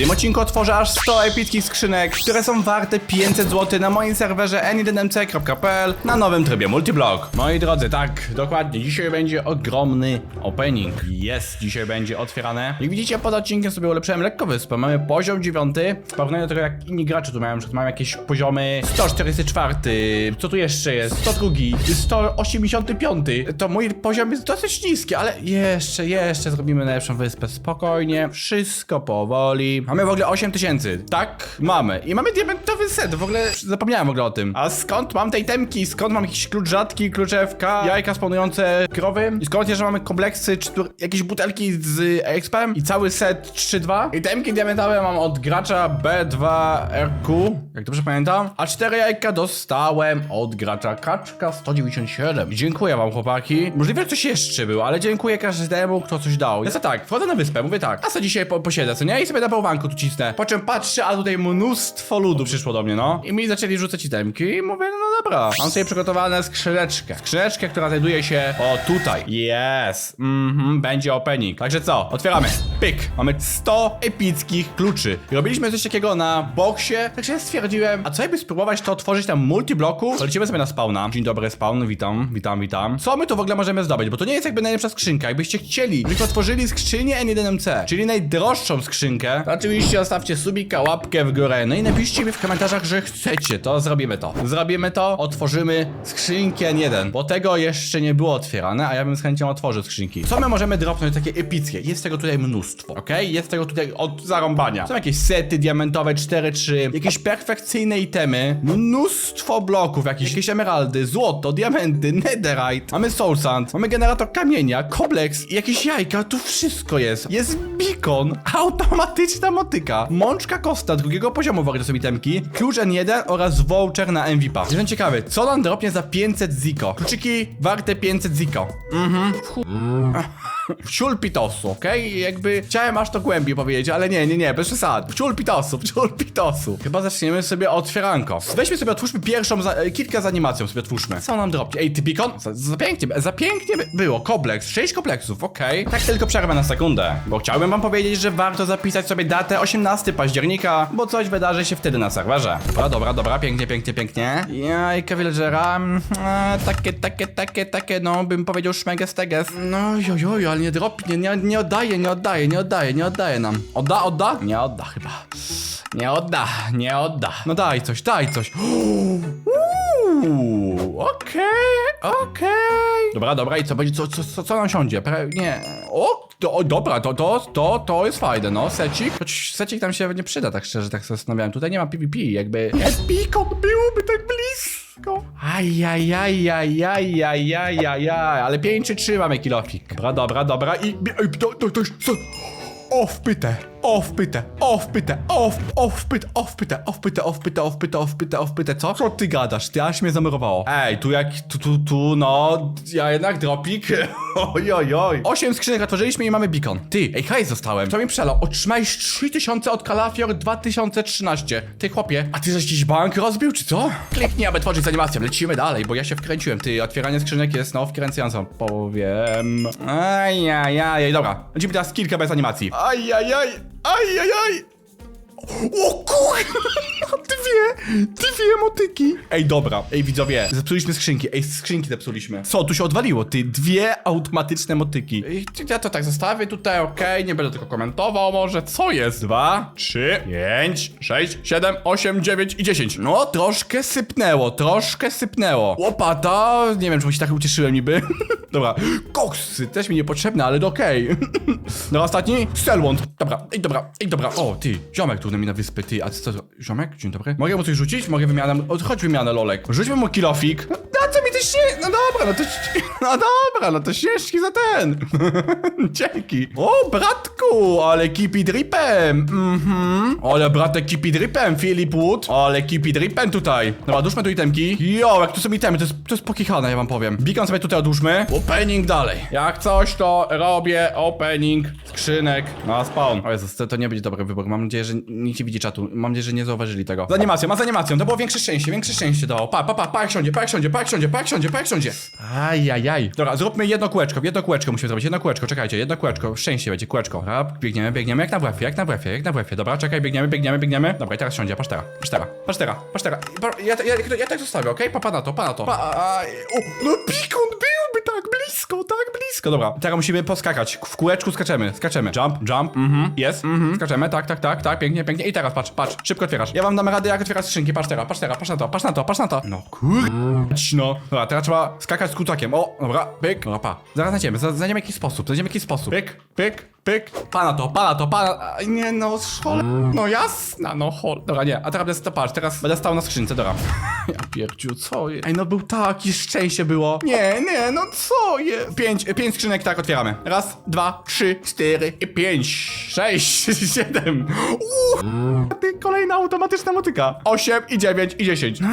tym odcinku otworzę aż 100 epickich skrzynek, które są warte 500 zł na moim serwerze n1mc.pl na nowym trybie multiblog. Moi drodzy, tak, dokładnie, dzisiaj będzie ogromny opening. Jest, dzisiaj będzie otwierane. Jak widzicie, pod odcinkiem sobie ulepszyłem lekko wyspę. Mamy poziom 9, w porównaniu do tego jak inni gracze tu mają, że mam jakieś poziomy 144, co tu jeszcze jest, 102, 185. To mój poziom jest dosyć niski, ale jeszcze, jeszcze zrobimy najlepszą wyspę. Spokojnie, wszystko powoli. Mamy w ogóle 8000, tak? Mamy. I mamy diamentowy set, w ogóle zapomniałem w ogóle o tym. A skąd mam tej temki? Skąd mam jakiś klucz rzadki, klucz FK, jajka spawnujące krowy? I skąd jeszcze mamy kompleksy, czy jakieś butelki z expem i cały set 3-2? I temki diamentowe mam od gracza B2RQ, jak dobrze pamiętam. A 4 jajka dostałem od gracza Kaczka 197. Dziękuję wam chłopaki. Możliwe, że coś jeszcze było, ale dziękuję każdemu, kto coś dał. Ja tak, wchodzę na wyspę, mówię tak, a co dzisiaj po, posiedzę, co nie? I sobie na bałwanku tu cisnę. Po czym patrzę, a tutaj mnóstwo ludu przyszło do mnie, no. I mi zaczęli rzucać itemki i mówię, no dobra. Mam sobie przygotowane skrzyneczkę. Skrzyneczkę, która znajduje się, o tutaj. Yes. Mhm, będzie opening. Także co? Otwieramy. Pyk. Mamy 100 epickich kluczy. Robiliśmy coś takiego na boksie, także ja stwierdziłem, a co jakby spróbować to otworzyć tam multibloku? To lecimy sobie na spawna. Dzień dobry, spawn, witam, witam, witam. Co my tu w ogóle możemy zdobyć? Bo to nie jest jakby najlepsza skrzynka. Jakbyście chcieli, żebyśmy otworzyli skrzynię N1MC, czyli najdroższą skrzynkę, oczywiście zostawcie subika, łapkę w górę. No i napiszcie mi w komentarzach, że chcecie, to zrobimy to. Zrobimy to, otworzymy skrzynkę N1, bo tego jeszcze nie było otwierane, a ja bym z chęcią otworzył skrzynki. Co my możemy dropnąć takie epickie? Jest tego tutaj mnóstwo, okej? Jest tego tutaj od zarąbania. Są jakieś sety diamentowe 4-3, jakieś perfekcyjne itemy, mnóstwo bloków, jakieś, jakieś emeraldy, złoto, diamenty, netherite, mamy soul sand, mamy generator kamienia, kompleks, jakieś jajka, tu wszystko jest. Jest beacon, automatyczna motyka, mączka kosta drugiego poziomu w ogóle to są itemki, klucz N1 oraz voucher na MVP. Jestem ciekawy, co nam dropnie za 500 ziko? Kluczyki warte 500 ziko. Mhm. Wciul pitosu, okej? Jakby chciałem aż to głębiej powiedzieć, ale nie, nie, nie, bez przesad. Wciul pitosu, wciul pitosu. Chyba zaczniemy sobie od otwieranko. Weźmy sobie, otwórzmy pierwszą, za, e, kilka z animacją sobie otwórzmy. Co nam dropnie? Ej, ty beacon? Za, za pięknie, za pięknie by- było. Kompleks, sześć kompleksów, okej. Tak tylko przerwę na sekundę, bo chciałbym wam powiedzieć, że warto zapisać sobie datę 18 października, bo coś wydarzy się wtedy na serwerze. Dobra, dobra, dobra, pięknie, pięknie, pięknie. Jajka villagera, mm, e, takie, takie, takie, takie, no, bym powiedział szmeges teges. No, jojoj, ale nie dropnie, nie, nie oddaje, nie oddaje, nie oddaje, nie oddaje nam. Odda, odda? Nie odda chyba. Nie odda, nie odda. No daj coś, daj coś. Uuu, Okej, okej. Dobra, dobra, i co będzie, co, co, co, co nam siądzie? Pre, nie. O, to, o, dobra, to, to, to, to jest fajne, no, secik. Choć secik tam się nie przyda, tak szczerze, tak sobie zastanawiałem. Tutaj nie ma PvP, jakby. Epiko byłoby tak blisko. Ajajajajajajajajaj, ale 5 czy 3 mamy kilofik. Dobra, dobra, dobra i... Ej, to, to, to, co? O wpytę, o wpytę, o wpytę, o w- o wpytę, o wpytę, o wpytę, o wpytę, o wpytę, o wpytę, o wpytę, co? Co ty gadasz? Ty aż mnie zamurowało. Ej, tu jak, tu, tu, tu, no, ja jednak dropik, oj, oj, oj. Osiem skrzynek otworzyliśmy i mamy beacon. Ty, ej, hajs zostałem. Co mi przelał? Otrzymałeś 3000 od Kalafior 2013. Ty, chłopie, a ty żeś jakiś bank rozbił, czy co? Kliknij, aby tworzyć z animacją. Lecimy dalej, bo ja się wkręciłem. Ty, otwieranie skrzynek jest, no, wkręcającą, powiem. Ajajaj, dobra. Będziemy teraz kilka bez animacji. Ajajaj, あいやいや。おっこい。Dwie, dwie motyki. Ej, dobra, ej widzowie, zepsuliśmy skrzynki, ej, skrzynki zepsuliśmy. Co, tu się odwaliło, ty, dwie automatyczne motyki. Ej, Ja to tak zostawię tutaj, okej, nie będę tego komentował może. Co jest? Dwa, trzy, pięć, sześć, siedem, osiem, dziewięć i dziesięć. No, troszkę sypnęło, troszkę sypnęło. Łopata, nie wiem, czemu się tak ucieszyłem niby. Dobra, koksy, też mi niepotrzebne, ale okej. No ostatni, Selwond. Dobra, ej, dobra, ej, dobra. O, ty, ziomek tu na mnie na wyspę, ty, a co ziomek? Dzień dobry. Mogę mu coś rzucić? Mogę wymianę, chodź wymianę, lolek. Rzućmy mu kilofik. Te śnie... No dobra, no to... No dobra, no to ścieżki za ten. Dzięki. O, bratku, ale kipi dripem. Mhm. Ale bratek kipi dripem, Filip Wood. Ale kipi dripem tutaj. Dobra, duszmy tu itemki. Jo, jak tu są itemy, to jest, to jest pokichane, ja wam powiem. Beacon sobie tutaj odłóżmy. Opening dalej. Jak coś, to robię opening skrzynek na spawn. O Jezus, to, to nie będzie dobry wybór. Mam nadzieję, że nikt nie widzi czatu. Mam nadzieję, że nie zauważyli tego. Z animacją, ma z animacją. To było większe szczęście, większe szczęście dało. Pa, pa, pa, pa, jak siądzie, pa, jak siądzie, pa, jak siądzie, pa, jak siądzie, pa jak siądzie. Ajajaj. Dobra, zróbmy jedno kółeczko, jedno kółeczko musimy zrobić, jedno kółeczko, czekajcie, jedno kółeczko, szczęście będzie, kółeczko. Rap, biegniemy, biegniemy, jak na WF, jak na WF, jak na WF. Dobra, czekaj, biegniemy, biegniemy, biegniemy. Dobra, i teraz siądzie, patrz teraz, patrz teraz, patrz teraz, patrz teraz. Ja, ja, ja, ja tak zostawię, okej? Pa, pa na to, pa na to. Pa, a, o, no pikon byłby tak blisko, tak blisko. Dobra, teraz musimy poskakać. W kółeczku skaczemy, skaczemy. Jump, jump, mhm, jest, mhm, skaczemy, tak, tak, tak, tak, pięknie, pięknie. I teraz patrz, patrz, szybko otwierasz. Ja wam dam radę, jak otwierać skrzynki, patrz teraz, patrz teraz, patrz na to, patrz na to, patrz na to. No kur... No, dobra, teraz trzeba skakać z kutakiem. O, dobra, pyk, dobra, pa. Zaraz znajdziemy, za- znajdziemy jakiś sposób, znajdziemy jakiś sposób. Pyk, pyk, pyk. Pana to, pana to, pana... a, Nie no, szol... No jasna, no hol... Dobra, nie, a teraz będę, to patrz, teraz będę stał na skrzynce, dobra. Ja pierdziu, co jest? Ej, no był taki szczęście było. Nie, nie, no co jest? Pięć, pięć skrzynek tak otwieramy. Raz, dwa, trzy, cztery, i pięć, sześć, siedem. Uuu, ty, kolejna automatyczna motyka. Osiem i dziewięć i dziesięć. No,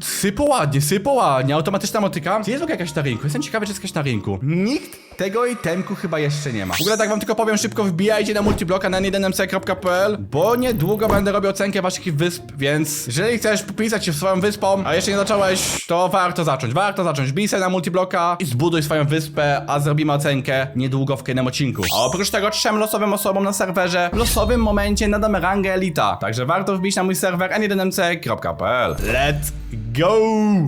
sypo ładnie, sypo ładnie. Automatyczna motyka. Czy jest w ogóle jakaś na rynku? Jestem ciekawy, czy jest jakaś na rynku. Nikt tego itemku chyba jeszcze nie ma. W ogóle tak wam tylko powiem szybko, wbijajcie na multibloka na 1mc.pl, bo niedługo będę robił ocenkę waszych wysp, więc jeżeli chcesz popisać się swoją wyspą, a jeszcze nie zacząłeś, to warto zacząć. Warto zacząć. Sobie na multibloka i zbuduj swoją wyspę, a zrobimy ocenkę niedługo w kolejnym odcinku. A oprócz tego trzem losowym osobom na serwerze w losowym momencie nadamy rangę elita. Także warto wbić na mój serwer n1mc.pl. Let's go!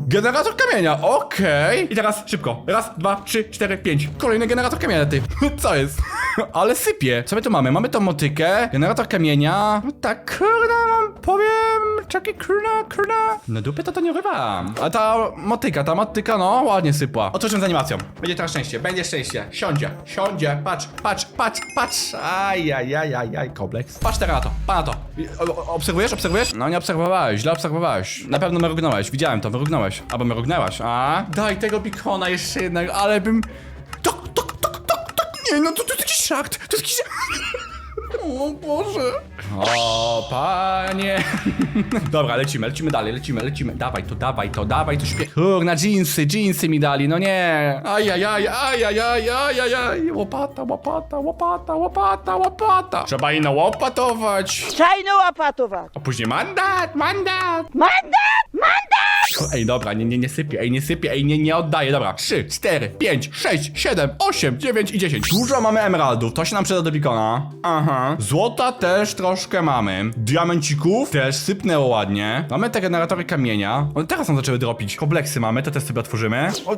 Generator kamienia, okej. I teraz szybko. Raz, dwa, trzy, cztery, pięć. Kolejny generator kamienia, ty. Co jest? Ale sypie. Co my tu mamy? Mamy tą motykę, generator kamienia. No tak, kurde, mam, powiem, czekaj, kurna, kurna. No dupy to to nie urywam. A ta motyka, ta motyka, no, ładnie sypła. Otworzymy z animacją. Będzie teraz szczęście, będzie szczęście. Siądzie, siądzie, patrz, patrz, patrz, patrz. Ajajajajaj, kompleks. Patrz teraz na to, pa to. Obserwujesz, obserwujesz? No nie obserwowałeś, źle obserwowałeś. Na pewno mrugnąłeś, widziałem to, mrugnąłeś. Albo mrugnęłaś, a? Daj tego bikona jeszcze jednego, ale bym... Tok, tok, tok, tok, tok, nie, no to, jest szakt, to jest jakiś... O Boże. O, panie. Dobra, lecimy, lecimy dalej, lecimy, lecimy. Dawaj to, dawaj to, dawaj to śpie... Kurna, jeansy, jeansy mi dali, no nie. Ajajaj, ajajaj, ajajaj. Łopata, łopata, łopata, łopata, łopata. Trzeba ino łopatować. Czajno łapatować. A później mandat, mandat. Mandat! Mandat! Ej, dobra, nie, nie, nie sypie, ej, nie sypie, ej, nie, nie oddaję, dobra. 3, 4, 5, 6, 7, 8, 9 i 10. Dużo mamy emeraldów, to się nam przyda do bikona. Aha. Złota też troszkę mamy. Diamencików też sypnęło ładnie. Mamy te generatory kamienia. One teraz nam zaczęły dropić. Kompleksy mamy, te też sobie otworzymy. O,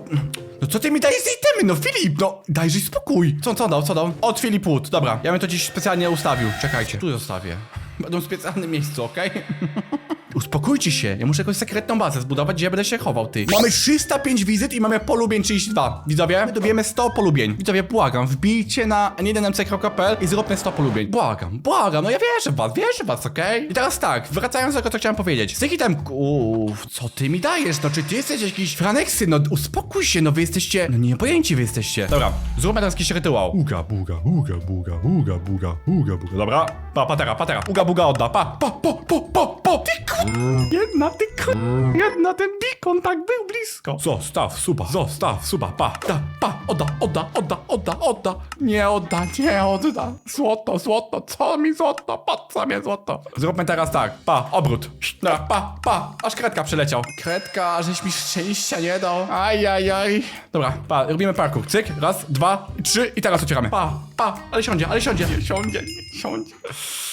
no co ty mi dajesz itemy, no Filip, no dajże spokój. Co, co dał, co dał? Od Filiput, dobra. Ja bym to gdzieś specjalnie ustawił, czekajcie. Tu zostawię. Będą w specjalnym miejscu, okej? Uspokójcie się, ja muszę jakąś sekretną bazę zbudować, gdzie ja będę się chował, ty. Mamy 305 wizyt i mamy polubień 32. Widzowie, my dobijemy 100 polubień. Widzowie, błagam, wbijcie na 1mc.pl i zróbmy 100 polubień. Błagam, błagam, no ja wierzę w was, wierzę w was, okej? I teraz tak, wracając do tego, co chciałem powiedzieć. Z tych itemków, co ty mi dajesz? No czy ty jesteś jakiś franeksy? No uspokój się, no wy jesteście, no niepojęci wy jesteście. Dobra, zróbmy teraz jakiś rytuał. Uga, buga, uga, buga, uga, buga, uga, buga. Dobra, pa, patera, patera, uga, buga odda, pa, pa, po, po, po, ty ku... Jedna, ty ku... Jedna, ten bikon tak był blisko. Zostaw, suba, zostaw, suba, pa, da, pa, odda, odda, odda, odda, odda. Nie odda, nie odda. Złoto, złoto, co mi złoto, po co mi złoto? Zróbmy teraz tak, pa, obrót. Dobra, pa, pa, aż kredka przyleciał. Kredka, żeś mi szczęścia nie dał. Ajajaj. Dobra, pa, robimy parkour. Cyk, raz, dwa, trzy i teraz otwieramy. Pa, pa, ale siądzie, ale siądzie. Nie siądzie, nie siądzie.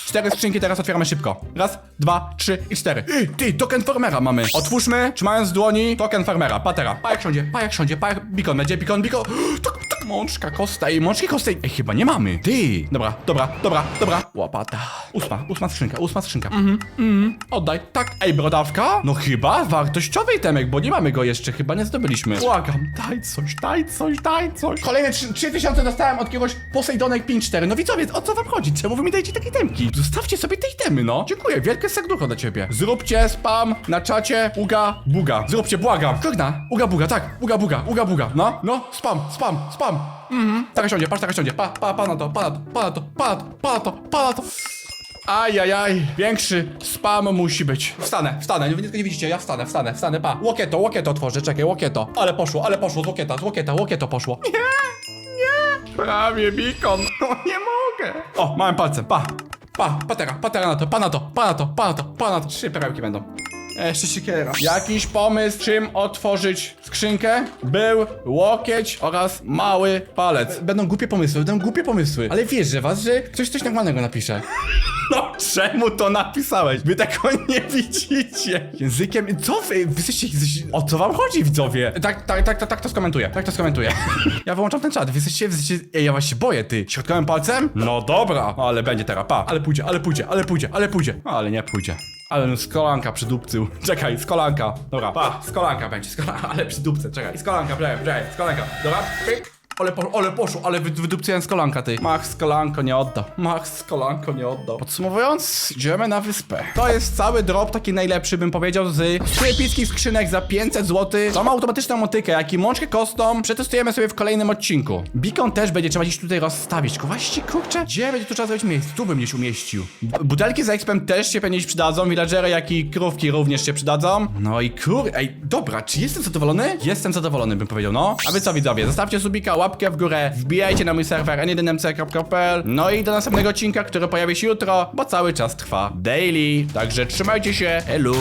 Cztery skrzynki teraz otwieramy szybko. Raz, dwa, trzy i cztery. Ej, ty, token farmera mamy. Otwórzmy, trzymając dłoni token farmera. Patera. Pa jak siądzie, pa jak siądzie, pa jak... Bikon będzie, bikon, bikon. Tak, tak, mączka kostej, mączki kostej. Ej, chyba nie mamy. Ty. Dobra, dobra, dobra, dobra. Łopata. Ósma, ósma skrzynka, ósma skrzynka. Mhm, mhm. Oddaj. Tak. Ej, brodawka? No chyba wartościowy temek, bo nie mamy go jeszcze, chyba nie zdobyliśmy. Błagam, daj coś, daj coś, daj coś. Kolejne trzy- 3000 dostałem od jakiegoś Posejdonek 5-4. No widzowie, o co wam chodzi? Czemu wy mi dajecie takie temki? Zostawcie sobie te itemy, no. Dziękuję, wielkie serducho dla ciebie. Zróbcie spam na czacie uga buga. Zróbcie, błagam. Kurna, uga buga, tak. Uga buga, uga buga. No, no, spam, spam, spam. Mhm. Tak siądzie, patrz, tak siądzie. Pa, pa, pa na to, pa na to, pa na to, pa na to, pa na to, pa na to. Ajajaj, większy spam musi być. Wstanę, wstanę, wy nie widzicie, ja wstanę, wstanę, wstanę, pa. Łokieto, łokieto otworzę, czekaj, łokieto. Ale poszło, ale poszło, z łokieta, z łokieta, łokieto poszło. Nie, nie. Prawie bikon, no nie mogę. O, małym palcem, pa. Pa, patera, patera na to, pa na to, pa na to, pa na to, pa na to. Trzy perełki będą. E, Jeszcze siekiera. Jakiś pomysł, czym otworzyć skrzynkę? Był łokieć oraz mały palec. Będą głupie pomysły, będą głupie pomysły. Ale wierzę was, że ktoś coś normalnego napisze. No czemu to napisałeś? Wy tego nie widzicie. Językiem... Co wy? Wy jesteście... jesteście- O co wam chodzi, widzowie? Tak, tak, tak, tak, tak to skomentuję. Tak to skomentuję. Ja wyłączam ten czat. Wy jesteście... Wy jesteście... Ej, ja właśnie się boję, ty. Środkowym palcem? No dobra. Ale będzie teraz, pa. Ale pójdzie, ale pójdzie, ale pójdzie, ale pójdzie. Ale nie pójdzie. Ale no skolanka przy dupcu. Czekaj, skolanka. Dobra, pa, skolanka będzie, skolanka, ale przy dupce, czekaj. Skolanka, czekaj, czekaj, skolanka. Dobra, pyk. Ale, po, ale poszło, ale wy, wydupcyłem skolanka, ty. Mach skolanko nie oddał. Mach skolanko nie oddał. Podsumowując, idziemy na wyspę. To jest cały drop, taki najlepszy bym powiedział, z epickich skrzynek za 500 zł. Tą automatyczną motykę, jak i mączkę kostą przetestujemy sobie w kolejnym odcinku. Beacon też będzie trzeba gdzieś tutaj rozstawić. Tylko Właśnie, kurczę, gdzie będzie tu trzeba zrobić miejsce? Tu bym gdzieś umieścił. B- Butelki z expem też się pewnie gdzieś przydadzą, villagery, jak i krówki również się przydadzą. No i kur... Ej, dobra, czy jestem zadowolony? Jestem zadowolony, bym powiedział, no. A wy co widzowie, zostawcie subika, łapkę w górę, wbijajcie na mój serwer n1mc.pl No i do następnego odcinka, który pojawi się jutro, bo cały czas trwa daily. Także trzymajcie się, elu!